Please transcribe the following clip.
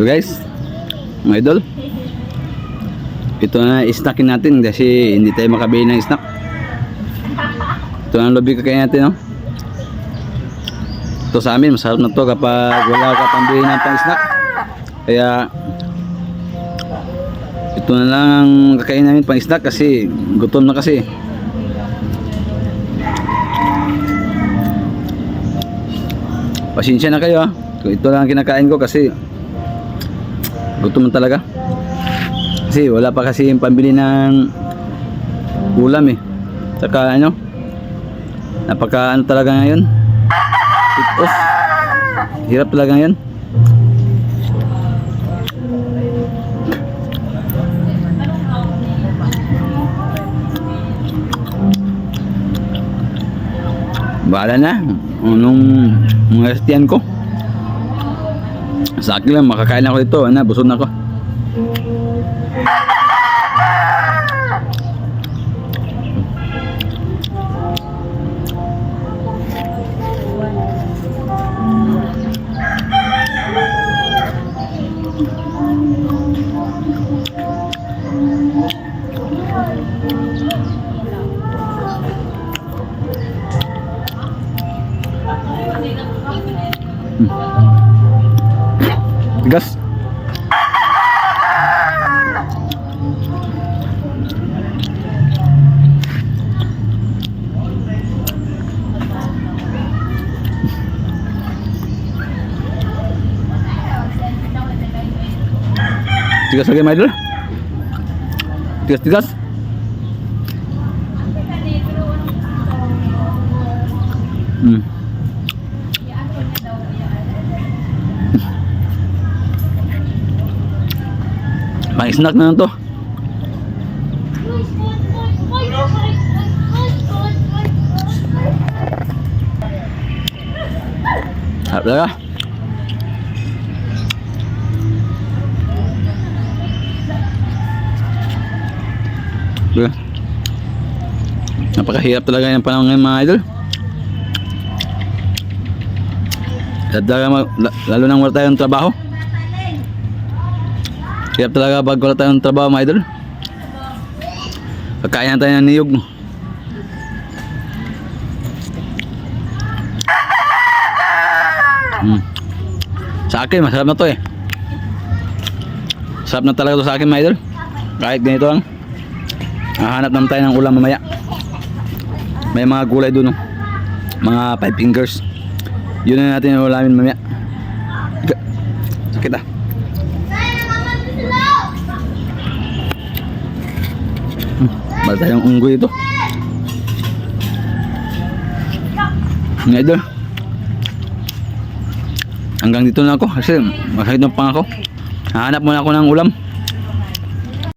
So guys, mga idol. Ito na snackin natin kasi hindi tayo makabili ng snack. Ito na lobby kakain natin, no? Ito sa amin, masarap na to kapag wala ka pambili ng pang snack. Kaya ito na lang ang kakain namin pang snack kasi gutom na kasi. Pasensya na kayo ah. Ito lang ang kinakain ko kasi gutom talaga. Kasi wala pa kasi yung pambili ng ulam eh. Saka ano, napaka ano talaga ngayon. Tip off. Hirap talaga ngayon. Bahala na. Anong mga estiyan ko. Sa akin lang, makakain ako dito. Ano, busog na ako. Gas. Tigas lagi my idol. Tigas tigas. Pang snack na to. Harap talaga. Napakahirap talaga yung panahon ngayon mga idol. Lalo nang wala tayong trabaho. Hirap talaga pag wala tayong trabaho mga idol. Pagkain tayo ng niyog. Hmm. Sa akin, masarap na to eh. Sarap na talaga to sa akin mga idol. Kahit ganito lang. Hahanap naman tayo ng ulam mamaya. May mga gulay doon. No? Mga five fingers. Yun na natin yung ulamin mamaya. Sakit ah. Bala tayong unggoy ito. Mga idol. Hanggang dito na ako kasi masakit ng pang ako. Hahanap muna ako ng ulam.